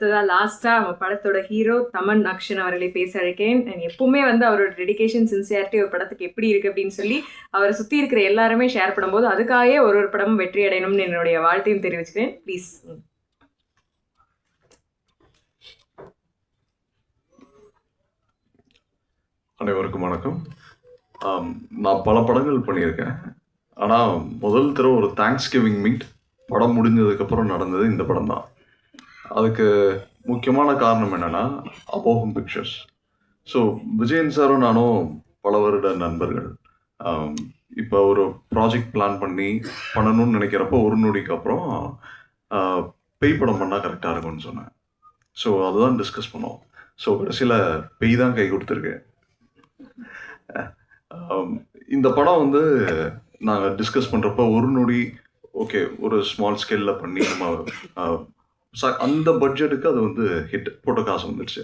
தான் லாஸ்ட்டாக நம்ம படத்தோட ஹீரோ தமன் அக்ஷன் அவர்களை பேச அழைக்கேன் And எப்பவுமே வந்து அவரோட டெடிகேஷன் சின்சியாரிட்டி ஒரு படத்துக்கு எப்படி இருக்குது அப்படின்னு சொல்லி அவரை சுற்றி இருக்கிற எல்லாருமே ஷேர் பண்ணும்போது அதுக்காகவே ஒரு ஒரு படமும் வெற்றி அடையணும்னு என்னுடைய வாழ்த்தையும் தெரிவிச்சுக்கிறேன். ப்ளீஸ் அனைவருக்கும் வணக்கம். நான் பல படங்கள் பண்ணியிருக்கேன். ஆனால் முதல் தடவை ஒரு தேங்க்ஸ் கிவிங் மீட் படம் முடிஞ்சதுக்கப்புறம் நடந்தது இந்த படம் தான் அதுக்கு முக்கியமான காரணம் என்னென்னா அபோகம் பிக்சர்ஸ் ஸோ விஜயன் சாரும் நானும் பல வருட நண்பர்கள். இப்போ ஒரு ப்ராஜெக்ட் பிளான் பண்ணி பண்ணணும்னு நினைக்கிறப்போ ஒரு நொடிக்கு அப்புறம் பெய் படம் பண்ணால் கரெக்டாக இருக்கும்னு சொன்னேன். ஸோ அதுதான் டிஸ்கஸ் பண்ணோம். ஸோ கடைசியில் பேய் தான் கை கொடுத்துருக்கு. இந்த படம் வந்து நாங்கள் டிஸ்கஸ் பண்ணுறப்ப ஒரு நொடி ஓகே ஒரு ஸ்மால் ஸ்கேலில் பண்ணி நம்ம ஆ, ச- அந்த பட்ஜெட்டுக்கு அது வந்து ஹிட் போட்ட காசு வந்துடுச்சு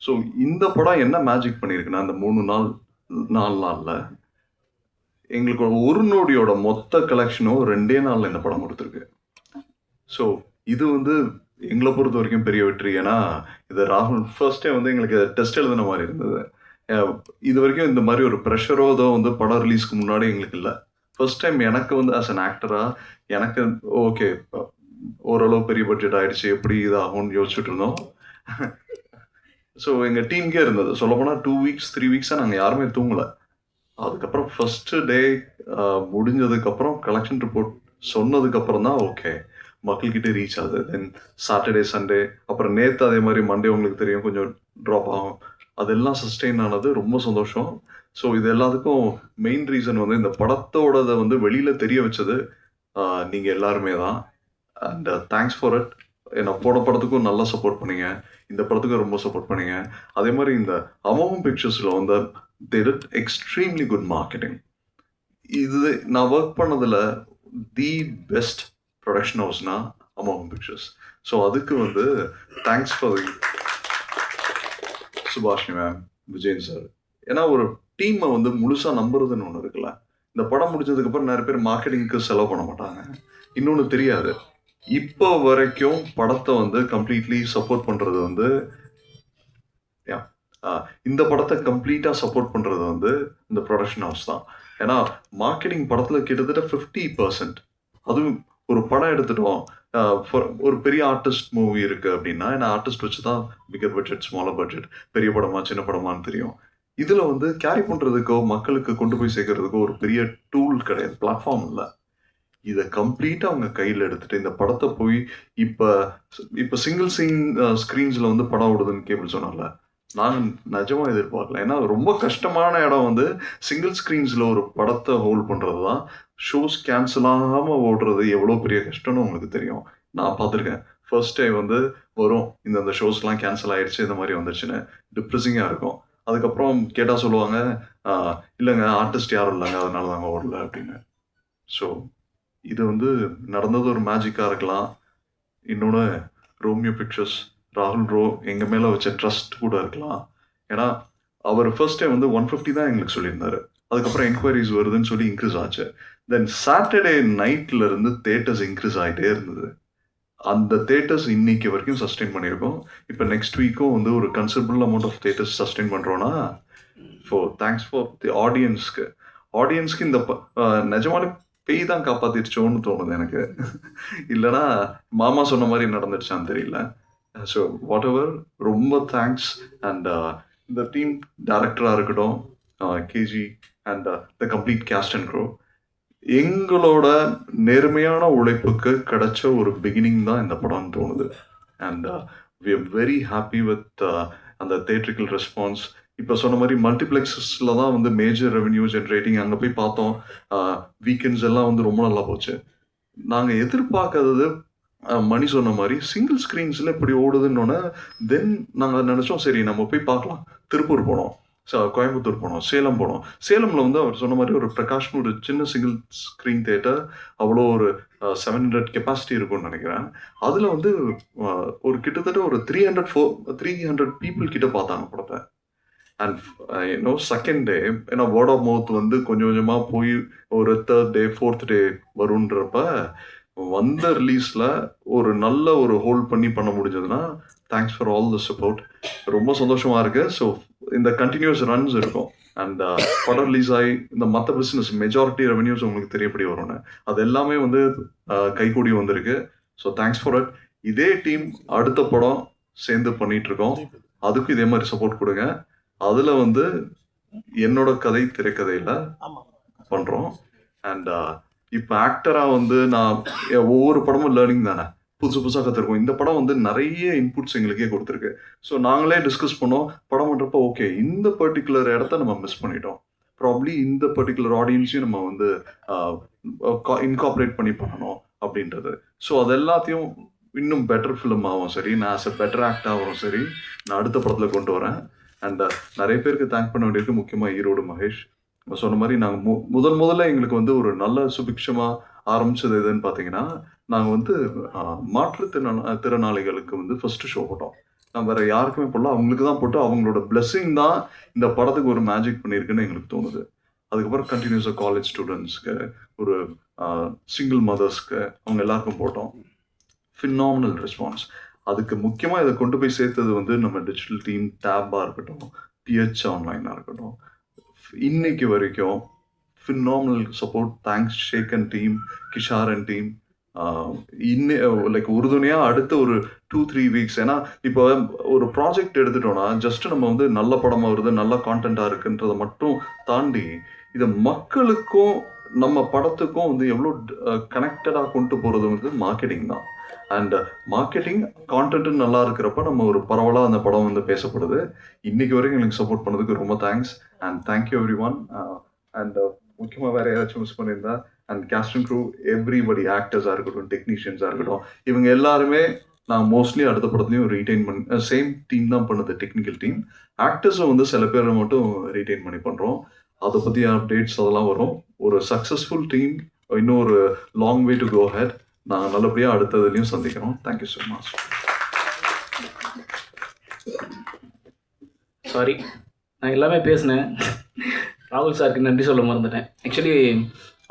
ஸோ இந்த படம் என்ன மேஜிக் பண்ணியிருக்குன்னா அந்த மூணு நாள் நாலு நாளில் எங்களுக்கு ஒரு நோடியோட மொத்த கலெக்ஷனும் ரெண்டே நாளில் இந்த படம் கொடுத்துருக்கு. ஸோ இது வந்து எங்களை பொறுத்த வரைக்கும் பெரிய வெற்றி. ஏன்னா இது ராகுல் ஃபர்ஸ்டே வந்து எங்களுக்கு டெஸ்ட் எழுதின மாதிரி இருந்தது. இது வரைக்கும் இந்த மாதிரி ஒரு ப்ரெஷரோ ஏதோ வந்து படம் ரிலீஸ்க்கு முன்னாடி எங்களுக்கு இல்லை. ஃபர்ஸ்ட் டைம் எனக்கு வந்து ஆஸ் அன் ஆக்டராக எனக்கு ஓகே ஓரளவு பெரிய பட்ஜெட் ஆயிடுச்சு எப்படி இதாகும்னு யோசிச்சுட்டு இருந்தோம். ஸோ எங்கள் டீம்கே இருந்தது. சொல்லப்போனால் டூ வீக்ஸ் த்ரீ வீக்ஸாக நாங்கள் யாருமே தூங்கலை. அதுக்கப்புறம் ஃபஸ்ட்டு டே முடிஞ்சதுக்கப்புறம் கலெக்ஷன் ரிப்போர்ட் சொன்னதுக்கப்புறம் தான் ஓகே மக்கள்கிட்ட ரீச் ஆகுது. தென் சாட்டர்டே சண்டே அப்புறம் நேற்று அதே மாதிரி மண்டே உங்களுக்கு தெரியும் கொஞ்சம் ட்ராப் ஆகும். அதெல்லாம் சஸ்டெயின் ஆனது ரொம்ப சந்தோஷம். ஸோ இது எல்லாத்துக்கும் மெயின் ரீசன் வந்து இந்த படத்தோடதை வந்து வெளியில் தெரிய வச்சது நீங்கள் எல்லாருமே தான். அண்ட் தேங்க்ஸ் ஃபார் இட் என்னை போன படத்துக்கும் நல்லா சப்போர்ட் பண்ணீங்க. இந்த படத்துக்கும் ரொம்ப சப்போர்ட் பண்ணீங்க. அதே மாதிரி இந்த அமோகம் பிக்சர்ஸில் வந்து டிட் எக்ஸ்ட்ரீம்லி குட் மார்க்கெட்டிங் இது நான் ஒர்க் பண்ணதில் தி பெஸ்ட் ப்ரொடக்ஷன் ஹவுஸ்னா அமோகம் பிக்சர்ஸ். ஸோ அதுக்கு வந்து thanks for Subhashini ma'am Vijayan sir ஏன்னா ஒரு டீமை வந்து முழுசாக நம்புறதுன்னு ஒன்று இருக்குல்ல. இந்த படம் முடிஞ்சதுக்கப்புறம் நிறைய பேர் மார்க்கெட்டிங்க்கு செலவு பண்ண மாட்டாங்க. இன்னொன்று தெரியாது. இப்போ வரைக்கும் படத்தை வந்து கம்ப்ளீட்லி சப்போர்ட் பண்ணுறது வந்து இந்த படத்தை கம்ப்ளீட்டாக சப்போர்ட் பண்ணுறது வந்து இந்த ப்ரொடக்ஷன் ஹவுஸ் தான். ஏன்னா மார்க்கெட்டிங் படத்தில் கிட்டத்தட்ட ஃபிஃப்டி பர்சன்ட் அதுவும் ஒரு படம் எடுத்துட்டோம் ஒரு பெரிய ஆர்டிஸ்ட் மூவி இருக்குது அப்படின்னா ஏன்னா ஆர்டிஸ்ட் வச்சு தான் பிகர் பட்ஜெட் ஸ்மாலர் பட்ஜெட் பெரிய படமா சின்ன படமான்னு தெரியும். இதில் வந்து கேரி பண்ணுறதுக்கோ மக்களுக்கு கொண்டு போய் சேர்க்கறதுக்கோ ஒரு பெரிய டூல் கிடையாது பிளாட்ஃபார்ம் இல்லை. இதை கம்ப்ளீட்டாக அவங்க கையில் எடுத்துகிட்டு இந்த படத்தை போய் இப்போ இப்போ சிங்கிள் சீன் ஸ்க்ரீன்ஸில் வந்து படம் ஓடுதுன்னு கேபிள் சொன்னால நாங்கள் நிஜமாக எதிர்பார்க்கல. ஏன்னா ரொம்ப கஷ்டமான இடம் வந்து சிங்கிள் ஸ்க்ரீன்ஸில் ஒரு படத்தை ஹோல்ட் பண்ணுறது தான் ஷோஸ் கேன்சல் ஆகாமல் ஓடுறது எவ்வளோ பெரிய கஷ்டம்னு உங்களுக்கு தெரியும். நான் பார்த்துருக்கேன். ஃபர்ஸ்ட் டே வந்து வரும் இந்த அந்த ஷோஸ்லாம் கேன்சல் ஆகிடுச்சு இந்த மாதிரி வந்துச்சுன்னு டிப்ரெசிங்காக இருக்கும். அதுக்கப்புறம் கேட்டால் சொல்லுவாங்க இல்லைங்க ஆர்டிஸ்ட் யாரும் இல்லைங்க அதனால தாங்க ஓடல அப்படின்னு. ஸோ இது வந்து நடந்தது ஒரு மேஜிக்காக இருக்கலாம். இன்னொன்று ரோமியோ பிக்சர்ஸ் ராகுல் ரோ எங்கள் மேலே வச்ச ட்ரஸ்ட் கூட இருக்கலாம். ஏன்னா அவர் ஃபர்ஸ்ட் வந்து ஒன் ஃபிஃப்டி தான் எங்களுக்கு சொல்லியிருந்தாரு. அதுக்கப்புறம் என்கொயரிஸ் வருதுன்னு சொல்லி இன்க்ரீஸ் ஆச்சு. தென் சாட்டர்டே நைட்டில் இருந்து தேட்டர்ஸ் இன்க்ரீஸ் ஆகிட்டே இருந்தது. அந்த தேட்டர்ஸ் இன்னைக்கு வரைக்கும் சஸ்டெயின் பண்ணியிருக்கோம். இப்போ நெக்ஸ்ட் வீக்கும் வந்து ஒரு considerable amount of theatres sustain பண்ணுறோன்னா ஃபோ தேங்க்ஸ் ஃபார் தி ஆடியன்ஸ்க்கு ஆடியன்ஸ்க்கு இந்த ப- நிஜமான பேய் தான் காப்பாத்திடுச்சோன்னு தோணுது எனக்கு. இல்லைன்னா மாமா சொன்ன மாதிரி நடந்துடுச்சான்னு தெரியல. ஸோ வாட் எவர் ரொம்ப தேங்க்ஸ் அண்ட் uh, இந்த டீம் டேரக்டராக இருக்கட்டும் KG and the complete cast and crew எங்களோட நேர்மையான உழைப்புக்கு கிடைச்ச ஒரு பிகினிங் தான் இந்த படம்னு தோணுது. And we are very happy with அந்த தேட்ரிக்கல் ரெஸ்பான்ஸ் இப்போ சொன்ன மாதிரி மல்டிப்ளெக்ஸஸில் தான் வந்து மேஜர் ரெவென்யூ ஜென்ரேட்டிங் அங்கே போய் பார்த்தோம். வீக்கெண்ட்ஸ் எல்லாம் வந்து ரொம்ப நல்லா போச்சு. நாங்கள் எதிர்பார்க்காதது மணி சொன்ன மாதிரி சிங்கிள் ஸ்க்ரீன்ஸில் இப்படி ஓடுதுன்னொன்னே தென் நாங்கள் நினச்சோம் சரி நம்ம போய் பார்க்கலாம். திருப்பூர் போனோம். கோயம்புத்தூர் போனோம் சேலம் போனோம். சேலமில் வந்து அவர் சொன்ன மாதிரி ஒரு பிரகாஷ்னு ஒரு சின்ன சிங்கிள் ஸ்க்ரீன் தேட்டர் அவ்வளோ ஒரு செவன் ஹண்ட்ரட் கெப்பாசிட்டி இருக்கும்னு நினைக்கிறேன். அதில் வந்து ஒரு கிட்டத்தட்ட ஒரு three hundred four three hundred people கிட்ட பார்த்தாங்க படத்தை. அண்ட் இன்னும் செகண்ட் டே ஏன்னா வேர்ட் ஆஃப் மவுத் வந்து கொஞ்சம் கொஞ்சமாக போய் ஒரு தேர்ட் டே ஃபோர்த் டே வருன்றப்ப வந்த ரிலீஸில் ஒரு நல்ல ஒரு ஹோல்ட் பண்ணி பண்ண முடிஞ்சதுன்னா thanks for all the support ரொம்ப சந்தோஷமா இருக்கு. ஸோ இந்த கண்டினியூஸ் ரன்ஸ் இருக்கும். அண்ட் படம் ரிலீஸ் ஆகி இந்த மற்ற பிஸ்னஸ் மெஜாரிட்டி ரெவன்யூஸ் உங்களுக்கு தெரியப்படி வரும்னு. அது எல்லாமே வந்து uh, கைகூடி வந்திருக்கு. ஸோ தேங்க்ஸ் ஃபார் இட் இதே டீம் அடுத்த படம் சேர்ந்து பண்ணிட்டு இருக்கோம். அதுக்கும் இதே மாதிரி சப்போர்ட் கொடுங்க. அதில் வந்து என்னோட கதை திரைக்கதையில் பண்ணுறோம் அண்ட் இப்போ ஆக்டராக வந்து நான் ஒவ்வொரு படமும் லேர்னிங் தானே. புதுசு புதுசாக கற்றுருக்கோம் இந்த படம் வந்து நிறைய இன்புட்ஸ் எங்களுக்கே கொடுத்துருக்கு. ஸோ நாங்களே டிஸ்கஸ் பண்ணோம். படம் பண்ணுறப்ப ஓகே இந்த பர்டிகுலர் இடத்த நம்ம மிஸ் பண்ணிட்டோம். ப்ராப்ளி இந்த பர்டிகுலர் ஆடியன்ஸையும் நம்ம வந்து இன்கார்பரேட் பண்ணி பண்ணணும் அப்படின்றது. ஸோ அது எல்லாத்தையும் இன்னும் பெட்டர் ஃபிலிம் ஆகும் சரி நான் ஆஸ் அ பெட்டர் ஆக்ட் ஆகும் சரி நான் அடுத்த படத்தில் கொண்டு வரேன். அண்ட் uh, நிறைய பேருக்கு தேங்க் பண்ண வேண்டியிருக்கு. முக்கியமாக ஈரோடு மகேஷ். சொன்ன மாதிரி நாங்கள் மு முதல் முதல்ல எங்களுக்கு வந்து ஒரு நல்ல சுபிக்ஷமாக ஆரம்பிச்சது எதுன்னு பார்த்தீங்கன்னா நாங்கள் வந்து ஆஹ், மாற்றுத்திறனா திறனாளிகளுக்கு வந்து ஃபஸ்ட்டு ஷோ போட்டோம். நான் வேறு யாருக்குமே போடல. அவங்களுக்கு தான் போட்டு அவங்களோட பிளெஸ்ஸிங் தான் இந்த படத்துக்கு ஒரு மேஜிக் பண்ணியிருக்குன்னு எங்களுக்கு தோணுது. அதுக்கப்புறம் கண்டினியூஸாக காலேஜ் ஸ்டூடெண்ட்ஸ்க்கு ஒரு சிங்கிள் மதர்ஸ்க்கு அவங்க எல்லாருக்கும் போட்டோம். ஃபினாமினல் ரெஸ்பான்ஸ் அதுக்கு முக்கியமாக இதை கொண்டு போய் சேர்த்தது வந்து நம்ம டிஜிட்டல் டீம் டேப்பாக இருக்கட்டும் பிஹெச் ஆன்லைனாக இருக்கட்டும். இன்னைக்கு வரைக்கும் phenomenal support thanks Sheikh and team Kishar and team இன்னும் லைக் உறுதுணையாக அடுத்த ஒரு டூ த்ரீ வீக்ஸ் ஏன்னா இப்போ ஒரு ப்ராஜெக்ட் எடுத்துட்டோம்னா ஜஸ்ட் நம்ம வந்து நல்ல படமாக வருது நல்ல கான்டென்ட்டாக இருக்குன்றதை மட்டும் தாண்டி இதை மக்களுக்கும் நம்ம படத்துக்கும் வந்து எவ்வளோ கனெக்டடாக கொண்டு போகிறது வந்து மார்க்கெட்டிங் தான். அண்ட் மார்க்கெட்டிங் கான்டென்ட் நல்லா இருக்கிறப்ப நம்ம ஒரு பரவலாக அந்த படம் வந்து பேசப்படுது. இன்னைக்கு வரைக்கும் எனக்கு சப்போர்ட் பண்ணதுக்கு ரொம்ப thanks and thank you everyone and முக்கியமாக வேறு யாராச்சும் மிஸ் பண்ணியிருந்தா அண்ட் கேஸ்டிங் க்ரூ எவ்ரிபடி ஆக்டர்ஸாக இருக்கட்டும் டெக்னீஷியன்ஸாக இருக்கட்டும் இவங்க எல்லாருமே நான் மோஸ்ட்லி அடுத்த படத்துலையும் ரீடைன் பண்ணி சேம் uh, டீம் தான் பண்ணுது டெக்னிக்கல் டீம் ஆக்டர்ஸை வந்து சில பேரை மட்டும் ரீடைன் பண்ணி பண்ணுறோம் அதை பற்றி அப்டேட்ஸ் அதெல்லாம் வரும். ஒரு சக்ஸஸ்ஃபுல் டீம் இன்னும் ஒரு long way to go ahead நாங்கள் நல்லபடியாக அடுத்ததுலையும் சந்திக்கிறோம். தேங்க்யூ ஸோ மச் சாரி நான் எல்லாமே பேசினேன். ராகுல் சாருக்கு நன்றி சொல்ல மறந்துட்டேன். ஆக்சுவலி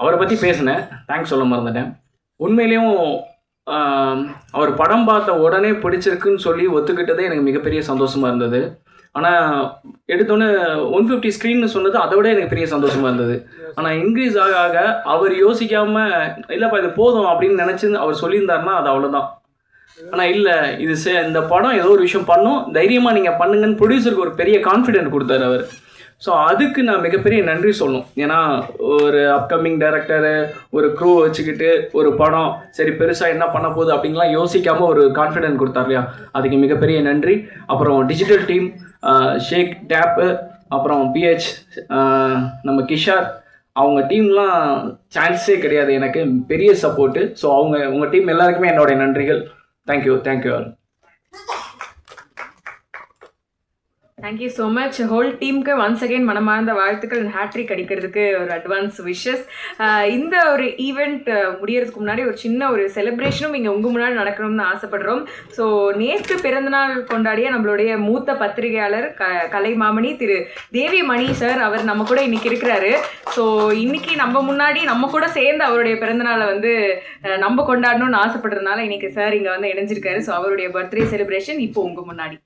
அவரை பற்றி பேசினேன். தேங்க்ஸ் சொல்ல மறந்துட்டேன். உண்மையிலேயும் அவர் படம் பார்த்த உடனே பிடிச்சிருக்குன்னு சொல்லி ஒத்துக்கிட்டதே எனக்கு மிகப்பெரிய சந்தோஷமாக இருந்தது. ஆனால் எடுத்தோன்னே ஒன் ஃபிஃப்டி ஸ்க்ரீன்னு சொன்னது அதை விட எனக்கு பெரிய சந்தோஷமாக இருந்தது. ஆனால் இன்க்ரீஸ் ஆக ஆக அவர் யோசிக்காமல் இல்லைப்பா இது போதும் அப்படின்னு நினச்சி அவர் சொல்லியிருந்தாருன்னா அது அவ்வளோதான் ஆனால் இல்லை இது சே இந்த படம் ஏதோ ஒரு விஷயம் பண்ணும். தைரியமாக நீங்கள் பண்ணுங்கன்னு ப்ரொடியூசருக்கு ஒரு பெரிய கான்ஃபிடென்ட் கொடுத்தாரு அவர். ஸோ அதுக்கு நான் மிகப்பெரிய நன்றி சொல்லணும். ஏன்னா ஒரு அப்கமிங் டைரக்டரு ஒரு க்ரூ வச்சுக்கிட்டு ஒரு படம் சரி பெருசாக என்ன பண்ண போகுது அப்படின்லாம் யோசிக்காமல் ஒரு கான்ஃபிடென்ட் கொடுத்தார் இல்லையா? அதுக்கு மிகப்பெரிய நன்றி. அப்புறம் டிஜிட்டல் டீம் ஷேக் டேப்பு அப்புறம் பிஹெச் நம்ம கிஷார் அவங்க டீம்லாம் சான்ஸே கிடையாது எனக்கு பெரிய சப்போர்ட்டு. ஸோ அவங்க உங்கள் டீம் எல்லாருக்குமே என்னுடைய நன்றிகள். Thank you thank you all thank you so much whole டீமுக்கு ஒன்ஸ் அகெயின் மனமார்ந்த வாழ்த்துக்கள் ஹேட்ரிக் அடிக்கிறதுக்கு ஒரு அட்வான்ஸ் விஷஸ் uh, இந்த ஒரு ஈவெண்ட் uh, முடியறதுக்கு முன்னாடி ஒரு சின்ன ஒரு செலிப்ரேஷனும் இங்கே உங்கள் முன்னாடி நடக்கணும்னு ஆசைப்படுறோம். ஸோ நேற்று பிறந்தநாள் கொண்டாடிய நம்மளுடைய மூத்த பத்திரிகையாளர் க கலைமாமணி திரு தேவி மணி சார் அவர் நம்ம கூட இன்னைக்கு இருக்கிறாரு. ஸோ இன்னைக்கு நம்ம முன்னாடி நம்ம கூட சேர்ந்து அவருடைய பிறந்தநாளை வந்து uh, நம்ம கொண்டாடணும்னு ஆசைப்படுறதுனால இன்னைக்கு சார் இங்கே வந்து இணைஞ்சிருக்காரு. ஸோ அவருடைய பர்த்டே செலிப்ரேஷன் இப்போ உங்கள் முன்னாடி.